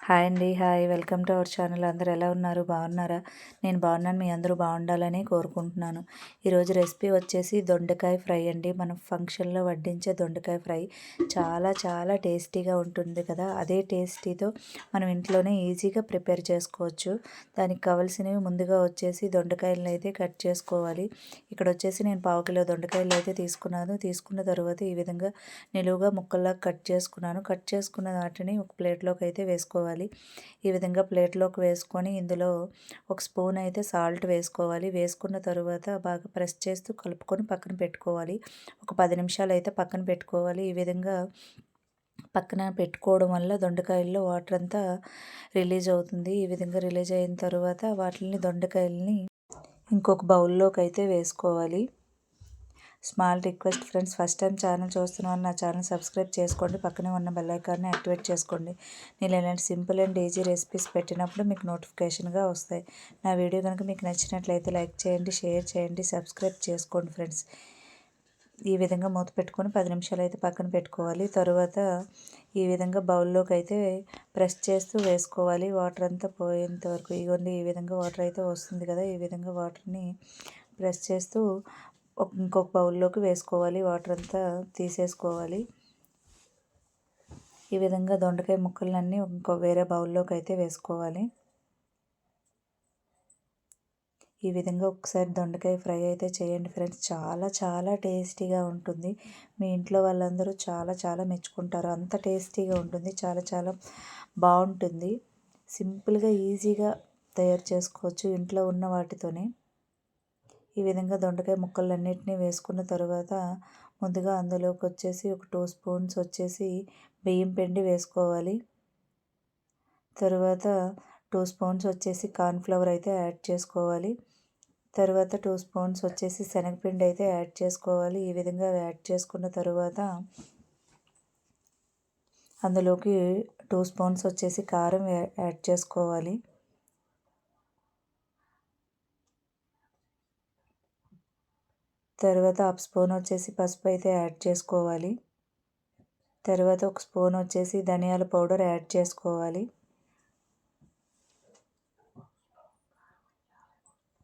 Hi అండి hi. Welcome to our channel. అందరు ఎలా ఉన్నారు? బాగున్నారా? నేను బాగున్నాను. మీ అందరూ బాగుండాలని కోరుకుంటున్నాను. ఈరోజు రెసిపీ వచ్చేసి దొండకాయ ఫ్రై అండి. మనం ఫంక్షన్లో వడ్డించే దొండకాయ ఫ్రై చాలా చాలా టేస్టీగా ఉంటుంది కదా. అదే టేస్టీతో మనం ఇంట్లోనే ఈజీగా ప్రిపేర్ చేసుకోవచ్చు. దానికి కావాల్సినవి ముందుగా వచ్చేసి దొండకాయలను అయితే కట్ చేసుకోవాలి. ఇక్కడ వచ్చేసి నేను పావు కిలో దొండకాయలు అయితే తీసుకున్నాను. తీసుకున్న తర్వాత ఈ విధంగా నిలువుగా ముక్కల్లా కట్ చేసుకున్నాను. కట్ చేసుకున్న వాటిని ఒక ప్లేట్లోకి అయితే వేసుకోవాలి. వేసుకోవాలి. ఈ విధంగా ప్లేట్లోకి వేసుకొని ఇందులో ఒక స్పూన్ అయితే సాల్ట్ వేసుకోవాలి. వేసుకున్న తర్వాత బాగా ప్రెస్ చేస్తూ కలుపుకొని పక్కన పెట్టుకోవాలి. ఒక పది నిమిషాలు అయితే పక్కన పెట్టుకోవాలి. ఈ విధంగా పక్కన పెట్టుకోవడం వల్ల దొండకాయల్లో వాటర్ అంతా రిలీజ్ అవుతుంది. ఈ విధంగా రిలీజ్ అయిన తర్వాత వాటిని దొండకాయలని ఇంకొక బౌల్లోకి అయితే వేసుకోవాలి. Small request friends first time channel చూస్తున్నాను నా ఛానల్ సబ్స్క్రైబ్ చేసుకోండి. పక్కనే ఉన్న బెల్ ఐకాన్ని యాక్టివేట్ చేసుకోండి. నేను ఇలాంటి సింపుల్ అండ్ ఈజీ రెసిపీస్ పెట్టినప్పుడు మీకు నోటిఫికేషన్గా వస్తాయి. నా వీడియో కనుక మీకు నచ్చినట్లయితే లైక్ చేయండి షేర్ చేయండి సబ్స్క్రైబ్ చేసుకోండి ఫ్రెండ్స్. ఈ విధంగా మూత పెట్టుకొని పది నిమిషాలు అయితే పక్కన పెట్టుకోవాలి. తరువాత ఈ విధంగా బౌల్లోకి అయితే ప్రెస్ చేస్తూ వేసుకోవాలి. వాటర్ అంతా పోయేంత వరకు ఇవ్వండి ఈ విధంగా వాటర్ అయితే వస్తుంది కదా ఈ విధంగా వాటర్ని ప్రెస్ చేస్తూ ఇంకొక బౌల్లోకి వేసుకోవాలి వాటర్ అంతా తీసేసుకోవాలి. ఈ విధంగా దొండకాయ ముక్కలన్నీ ఇంకో వేరే బౌల్లోకి అయితే వేసుకోవాలి. ఈ విధంగా ఒకసారి దొండకాయ ఫ్రై అయితే చేయండి ఫ్రెండ్స్. చాలా చాలా టేస్టీగా ఉంటుంది. మీ ఇంట్లో వాళ్ళందరూ చాలా చాలా మెచ్చుకుంటారు. అంత టేస్టీగా ఉంటుంది. చాలా చాలా బాగుంటుంది. సింపుల్గా ఈజీగా తయారు చేసుకోవచ్చు ఇంట్లో ఉన్న వాటితోనే. ఈ విధంగా దొండకాయ ముక్కలన్నిటినీ వేసుకున్న తర్వాత ముందుగా అందులోకి వచ్చేసి ఒక టూ స్పూన్స్ వచ్చేసి బియ్యం పిండి వేసుకోవాలి. తర్వాత టూ స్పూన్స్ వచ్చేసి కార్న్ఫ్లవర్ అయితే యాడ్ చేసుకోవాలి. తర్వాత టూ స్పూన్స్ వచ్చేసి శనగపిండి అయితే యాడ్ చేసుకోవాలి. ఈ విధంగా యాడ్ చేసుకున్న తర్వాత అందులోకి టూ స్పూన్స్ వచ్చేసి కారం యాడ్ చేసుకోవాలి. తర్వాత హాఫ్ స్పూన్ వచ్చేసి పసుపు అయితే యాడ్ చేసుకోవాలి. తర్వాత ఒక స్పూన్ వచ్చేసి ధనియాల పౌడర్ యాడ్ చేసుకోవాలి.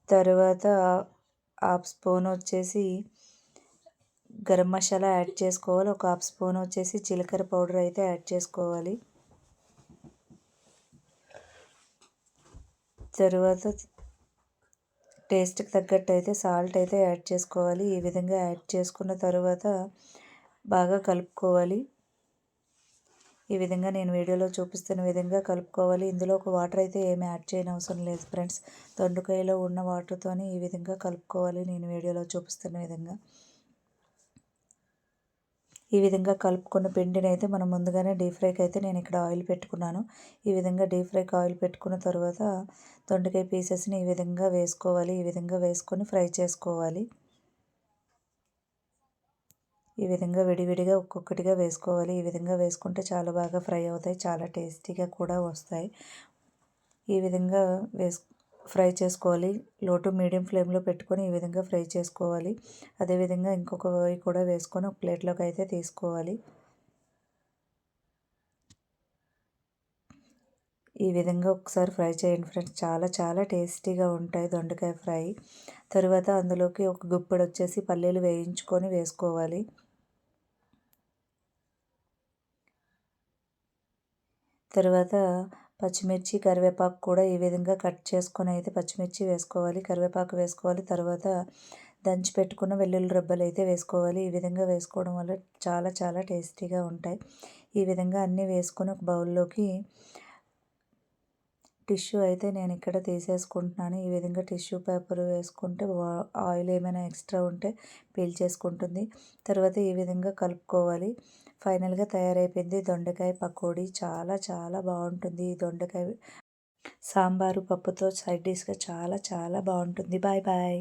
తర్వాత హాఫ్ స్పూన్ వచ్చేసి గరం మసాలా యాడ్ చేసుకోవాలి. ఒక హాఫ్ స్పూన్ వచ్చేసి జీలకర్ర పౌడర్ అయితే యాడ్ చేసుకోవాలి. తర్వాత టేస్ట్కి తగ్గట్టు అయితే సాల్ట్ అయితే యాడ్ చేసుకోవాలి. ఈ విధంగా యాడ్ చేసుకున్న తర్వాత బాగా కలుపుకోవాలి. ఈ విధంగా నేను వీడియోలో చూపిస్తున్న విధంగా కలుపుకోవాలి. ఇందులో ఒక వాటర్ అయితే ఏమి యాడ్ చేయని అవసరం లేదు ఫ్రెండ్స్. దొండకాయలో ఉన్న వాటర్తోనే ఈ విధంగా కలుపుకోవాలి. నేను వీడియోలో చూపిస్తున్న విధంగా. ఈ విధంగా కలుపుకున్న పిండిని అయితే మనం ముందుగానే డీప్ ఫ్రైకి అయితే నేను ఇక్కడ ఆయిల్ పెట్టుకున్నాను. ఈ విధంగా డీప్ ఫ్రైకి ఆయిల్ పెట్టుకున్న తర్వాత దొండకాయ పీసెస్ని ఈ విధంగా వేసుకోవాలి. ఈ విధంగా వేసుకొని ఫ్రై చేసుకోవాలి. ఈ విధంగా విడివిడిగా ఒక్కొక్కటిగా వేసుకోవాలి. ఈ విధంగా వేసుకుంటే చాలా బాగా ఫ్రై అవుతాయి. చాలా టేస్టీగా కూడా వస్తాయి. ఈ విధంగా వేసు ఫ్రై చేసుకోవాలి. లో టు మీడియం ఫ్లేమ్లో పెట్టుకొని ఈ విధంగా ఫ్రై చేసుకోవాలి. అదేవిధంగా ఇంకొక కూడా వేసుకొని ఒక ప్లేట్లోకి అయితే తీసుకోవాలి. ఈ విధంగా ఒకసారి ఫ్రై చేయండి ఫ్రెండ్స్. చాలా చాలా టేస్టీగా ఉంటాయి దొండకాయ ఫ్రై. తర్వాత అందులోకి ఒక గుప్పెడు వచ్చేసి పల్లీలు వేయించుకొని వేసుకోవాలి. తర్వాత పచ్చిమిర్చి కరివేపాకు కూడా ఈ విధంగా కట్ చేసుకొని అయితే పచ్చిమిర్చి వేసుకోవాలి. కరివేపాకు వేసుకోవాలి. తర్వాత దంచి పెట్టుకున్న వెల్లుల్లి రబ్బలు అయితే వేసుకోవాలి. ఈ విధంగా వేసుకోవడం వల్ల చాలా చాలా టేస్టీగా ఉంటాయి. ఈ విధంగా అన్నీ వేసుకొని ఒక బౌల్లోకి టిష్యూ అయితే నేను ఇక్కడ తీసేసుకుంటున్నాను. ఈ విధంగా టిష్యూ పేపర్ వేసుకుంటే ఆయిల్ ఏమైనా ఎక్స్ట్రా ఉంటే పీల్చేసుకుంటుంది తర్వాత ఈ విధంగా కలుపుకోవాలి. ఫైనల్గా తయారైపోయింది దొండకాయ పకోడీ. చాలా చాలా బాగుంటుంది. ఈ దొండకాయ సాంబారు పప్పుతో సైడ్ డిష్గా చాలా చాలా బాగుంటుంది. Bye bye.